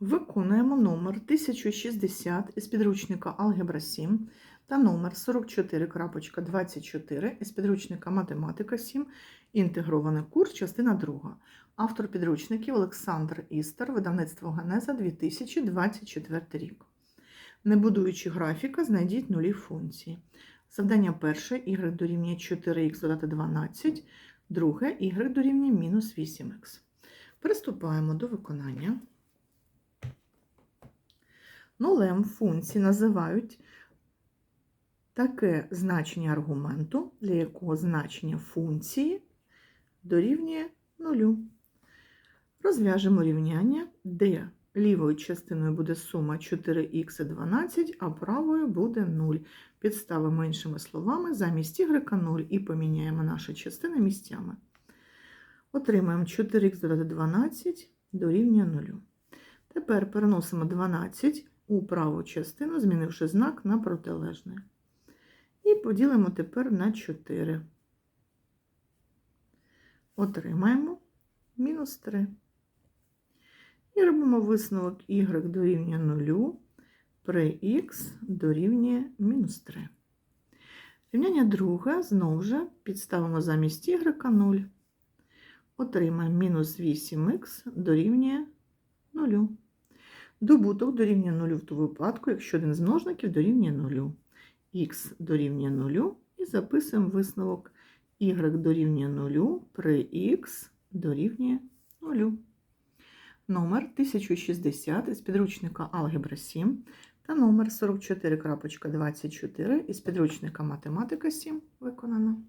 Виконуємо номер 1060 із підручника Алгебра 7 та номер 44.24 із підручника Математика 7, інтегрований курс, частина 2. Автор підручників Олександр Істер, видавництво Генеза 2024 рік. Не будуючи графіка, знайдіть нулі функції. Завдання перше y дорівнює 4х додати 12, друге y дорівнює мінус 8х. Приступаємо до виконання. Нулем функції називають таке значення аргументу, для якого значення функції дорівнює нулю. Розв'яжемо рівняння, де лівою частиною буде сума 4х і 12, а правою буде 0. Підставимо іншими словами замість y 0 і поміняємо наші частини місцями. Отримаємо 4х додати 12 дорівнює 0. Тепер переносимо 12 у праву частину, змінивши знак на протилежний. І поділимо тепер на 4. Отримаємо мінус 3. І робимо висновок y дорівнює 0 при х дорівнює мінус 3. Рівняння друге, знову ж підставимо замість y 0. Отримаємо мінус 8х дорівнює 0. Добуток дорівнює 0 в ту випадку, якщо один з множників дорівнює 0. Х дорівнює 0 і записуємо висновок y дорівнює 0 при х дорівнює 0. Номер 1060 із підручника Алгебра 7 та номер 44.24 із підручника Математика 7 виконано.